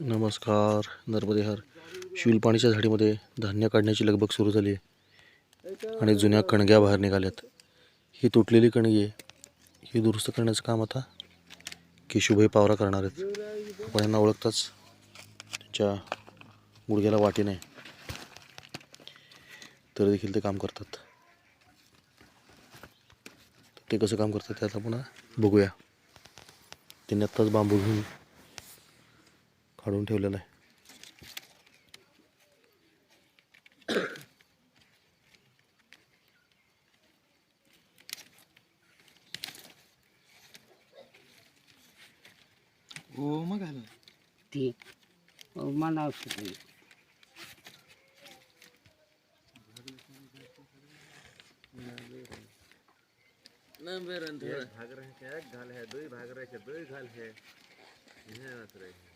नमस्कार नर्मदे हर शिवलपाणीच्या झाडीमध्ये धान्य काढण्याची लगबग सुरू झाली आहे आणि जुन्या कणग्या बाहेर निघाल्यात. ही तुटलेली कणगी आहे. ही दुरुस्त करण्याचं काम आता केशुभाई पावरा करणार आहेत. आपण यांना ओळखताच त्यांच्या गुडघ्याला वाटी नाही. तर देखील ते काम करतात. ते कसं काम करतात ते आता पुन्हा बघूया. त्यांनी आत्ताच बांबू घेऊन काढून ठेवलेला आहे. हो मग आलं. ती मनावर सुटली ठीक आहे ते ते वाढू दे. आता मस्त द्रावण पायात घालायला पक्क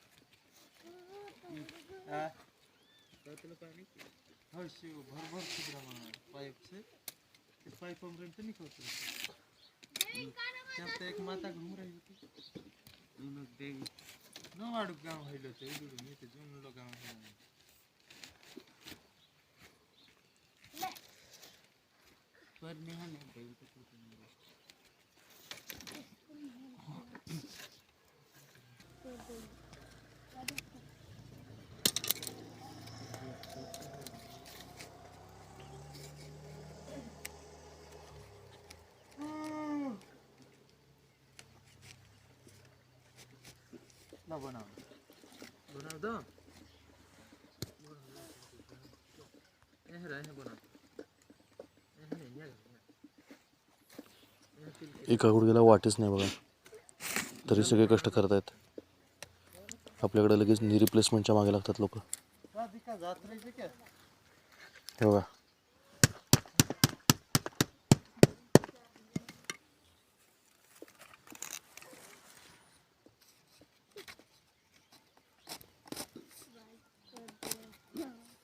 दिले हा हो शिव भरभर सुद्रावण पाईपचे ते पाईपापर्यंत निघतो त्यात एक माता घुम राहिली होती न वाढूक गाव व्हायला होतं इकडून इथे जुनलो गाव व्हायला ना बनाव. बनाव दो. एका गुडघ्याला वाटेच नाही बघा. तरी सगळे कष्ट करतायत. आपल्याकडे लगेच नी रिप्लेसमेंटच्या मागे लागतात लोक. राधिका जात रही क्या हे बघा.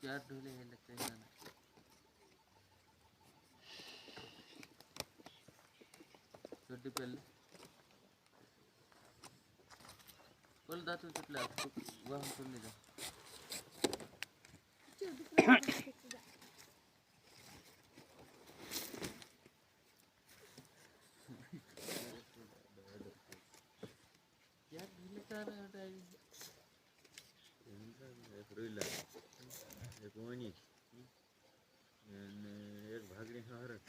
चार ढोले हैं, लगते हैं ना छोटी पहले बोल दातू तुटला वाहन सोडले जा। यार ढोले એક રૂલા એક વણી અને એક ભાગરી હારક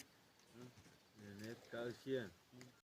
અને એક કાલસિયા